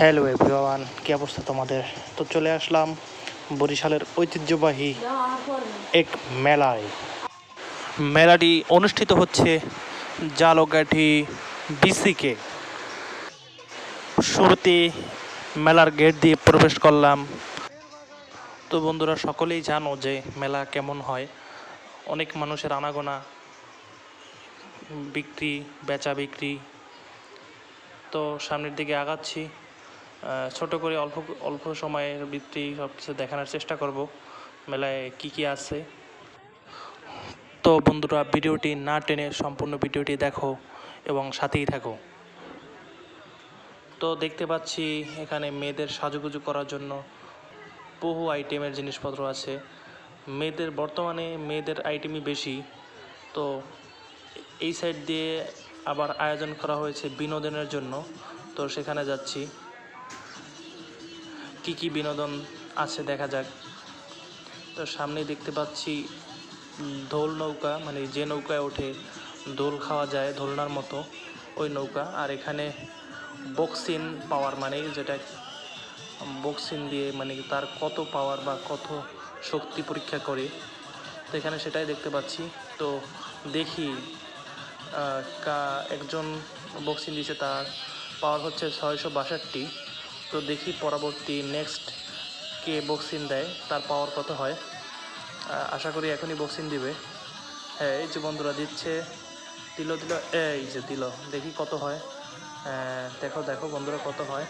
Hello everyone, কী অবস্থা তোমাদের? তো চলে আসলাম বরিশালের ঐতিহ্যবাহী এক মেলায়। মেলাটি অনুষ্ঠিত হচ্ছে জালগাঠি বিসিকে। শুরুতে মেলার গেট দিয়ে প্রবেশ করলাম। তো বন্ধুরা, সকলেই জানো যে মেলা কেমন হয়। অনেক মানুষের আনাগোনা, বিক্রি, বেচা বিক্রি। তো সামনের দিকে আগাচ্ছি। ছোট করে অল্প অল্প সময়ের বৃত্তি সব কিছু দেখানোর চেষ্টা করব। মেলায় কি কি আছে? তো বন্ধুরা, ভিডিওটি না টেনে সম্পূর্ণ ভিডিওটি দেখো এবং সাথেই থাকো। তো দেখতে পাচ্ছি এখানে মেয়েদের সাজুগুজু করার জন্য বহু আইটেমের জিনিসপত্র আছে। মেয়েদের বর্তমানে মেয়েদের আইটেমই বেশি। তো এই সাইড দিয়ে আবার আয়োজন করা হয়েছে বিনোদনের জন্য। তো সেখানে যাচ্ছি। কি কি বিনোদন আছে দেখা যাক। তো সামনে দেখতে পাচ্ছি দোল নৌকা মানে যে নৌকায় ওঠে দোল খাওয়া যায় দোলনার মতো, ওই নৌকা। আর এখানে বক্সিন পাওয়ার মানে যেটা বক্সিন দিয়ে মানে তার কত পাওয়ার বা কত শক্তি পরীক্ষা করে। তো এখানে সেটাই দেখতে পাচ্ছি। তো দেখি কা, একজন বক্সিং দিয়েছে, তার পাওয়ার হচ্ছে ছয়শো বাষট্টি। তো দেখি পরবর্তী নেক্সট কে বক্সিং দেয়, তার পাওয়ার কত হয়। আশা করি এখনই বক্সিং দিবে। হ্যাঁ এই যে বন্ধুরা দিচ্ছে, দিল দিল, এই যে দিল, দেখি কত হয়। দেখো দেখো বন্ধুরা কত হয়।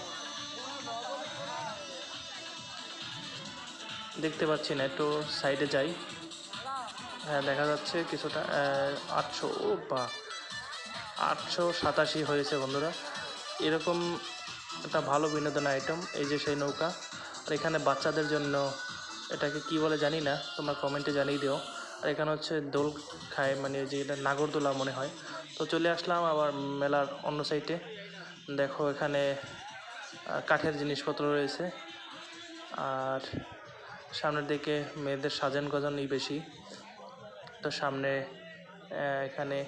দেখতে পাচ্ছি না, একটু সাইডে যাই। হ্যাঁ দেখা যাচ্ছে কিছুটা আটশো, ও বা, আটশো সাতাশি হয়েছে বন্ধুরা। এরকম একটা ভালো বিনোদন আইটেম এই যে সেই নৌকা। আর এখানে বাচ্চাদের জন্য এটাকে কি বলে জানি না, তোমরা কমেন্টে জানিয়ে দিও। আর এখানে হচ্ছে দোল খায় মানে যে এটা নাগরদোলা মনে হয়। তো চলে আসলাম আবার মেলার অন্য সাইডে দেখো এখানে কাঠের জিনিসপত্র রয়েছে। আর সামনের দিকে মেয়েদের সাজান গজানই বেশি। তো সামনে এখানে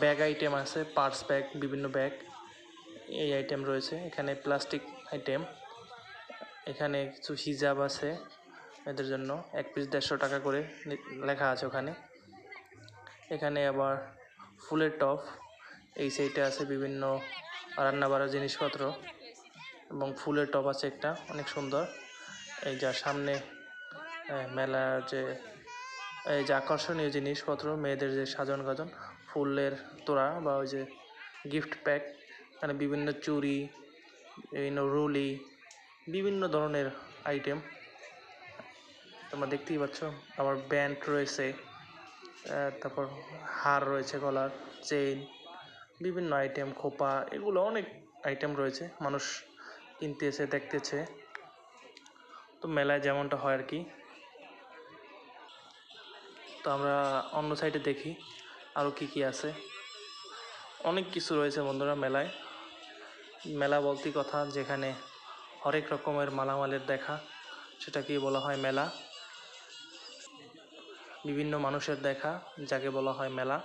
ব্যাগ আইটেম আছে পার্স ব্যাগ বিভিন্ন ব্যাগ এই আইটেম রয়েছে। এখানে প্লাস্টিক আইটেম এখানে কিছু হিজাব আছে, এদের জন্য এক পিস দেড়শো টাকা করে লেখা আছে ওখানে। এখানে আবার ফুলের টপ এই সাইডে আছে বিভিন্ন রান্না বাড়ার জিনিসপত্র এবং ফুলের টপ আছে একটা, অনেক সুন্দর। এই যা সামনে মেলার যে এই যে আকর্ষণীয় জিনিসপত্র, মেয়েদের যে সাজন গাজন ফুলের তোড়া বা ওই যে গিফট প্যাক মানে বিভিন্ন চুড়ি, বিভিন্ন রুলি, বিভিন্ন ধরনের আইটেম তোমরা দেখতেই পাচ্ছ আবার ব্যান্ড রয়েছে তারপর হার রয়েছে গলার চেইন বিভিন্ন আইটেম খোপা, এগুলো অনেক আইটেম রয়েছে, মানুষ কিনতেছে, দেখতেছে। তো মেলায় যেমনটা হয় আর কি। তো আমরা অন্য সাইডে দেখি আরও কি কি আছে। অনেক কিছু রয়েছে বন্ধুরা মেলায়। মেলা বলতেই কথা যেখানে হরেক রকমের মালামালের দেখা, সেটাকেই বলা হয় মেলা। বিভিন্ন মানুষের দেখা, যাকে বলা হয় মেলা।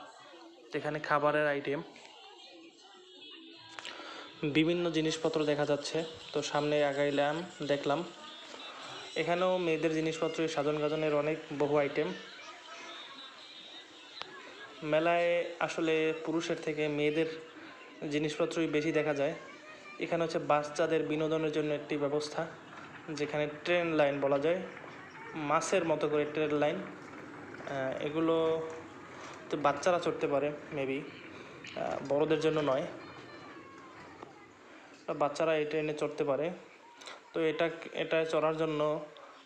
এখানে খাবারের আইটেম বিভিন্ন জিনিসপত্র দেখা যাচ্ছে। তো সামনে আগাইলাম, দেখলাম। এখানেও মেয়েদের জিনিসপত্র সাজন গাজনের অনেক বহু আইটেম মেলায় আসলে পুরুষের থেকে মেয়েদের জিনিসপত্রই বেশি দেখা যায়। এখানে হচ্ছে বাচ্চাদের বিনোদনের জন্য একটি ব্যবস্থা, যেখানে ট্রেন লাইন বলা যায়, মাছের মতো করে ট্রেন লাইন। এগুলো তো বাচ্চারা চড়তে পারে মেবি বড়দের জন্য নয়। বাচ্চারা এই ট্রেনে চড়তে পারে। তো এটা এটা চড়ার জন্য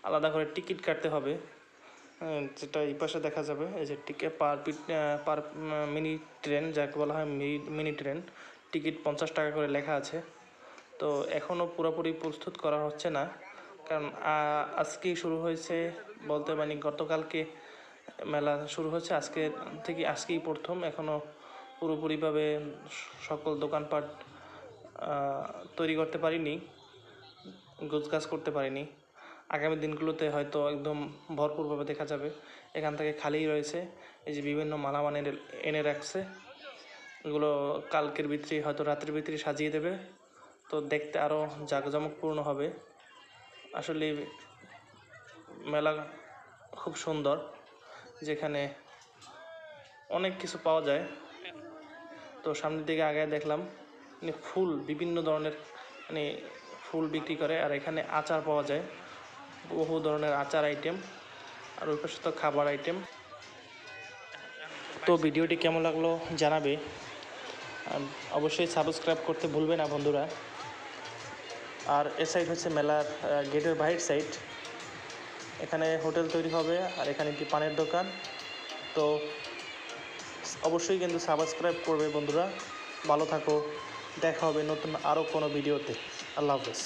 আলাদা করে টিকিট কাটতে হবে। যেটা এই পাশে দেখা যাবে, এই যে টিকিট পার পিট পার মিনি ট্রেন, যাকে বলা হয় মিনি ট্রেন। টিকিট পঞ্চাশ টাকা করে লেখা আছে। তো এখনও পুরোপুরি প্রস্তুত করা হচ্ছে না। কারণ আজকেই শুরু হয়েছে বলতে মানে গতকালকে মেলা শুরু হচ্ছে আজকে থেকে আজকেই প্রথম। এখনও পুরোপুরিভাবে সকল দোকানপাট তৈরি করতে পারিনি, গোছগাছ করতে পারিনি। আগামী দিনগুলোতে হয়তো একদম ভরপুরভাবে দেখা যাবে। এখান থেকে খালিই রয়েছে। এই যে বিভিন্ন মালামাল এনে এনে রাখছে। এগুলো কালকের ভিতরে হয়তো রাতের ভিতরে সাজিয়ে দেবে। তো দেখতে আরও জাঁকজমকপূর্ণ হবে। আসলে মেলা খুব সুন্দর, যেখানে অনেক কিছু পাওয়া যায়। তো সামনের দিকে আগে দেখলাম মানে ফুল, বিভিন্ন ধরনের মানে ফুল বিক্রি করে, আর এখানে আচার পাওয়া যায়। বহু ধরনের আচার আইটেম, আর ওই পাশে তো খাবার আইটেম। তো ভিডিওটি কেমন লাগল জানাবে। অবশ্যই সাবস্ক্রাইব করতে ভুলবে না বন্ধুরা। আর এ সাইড হচ্ছে মেলার গেটের বাহির সাইড এখানে হোটেল তৈরি হবে আর এখানে একটি পানের দোকান। তো অবশ্যই কিন্তু সাবস্ক্রাইব করবে বন্ধুরা। ভালো থাকো। দেখা হবে নতুন আরও কোনো ভিডিওতে আল্লাহ হাফেজ।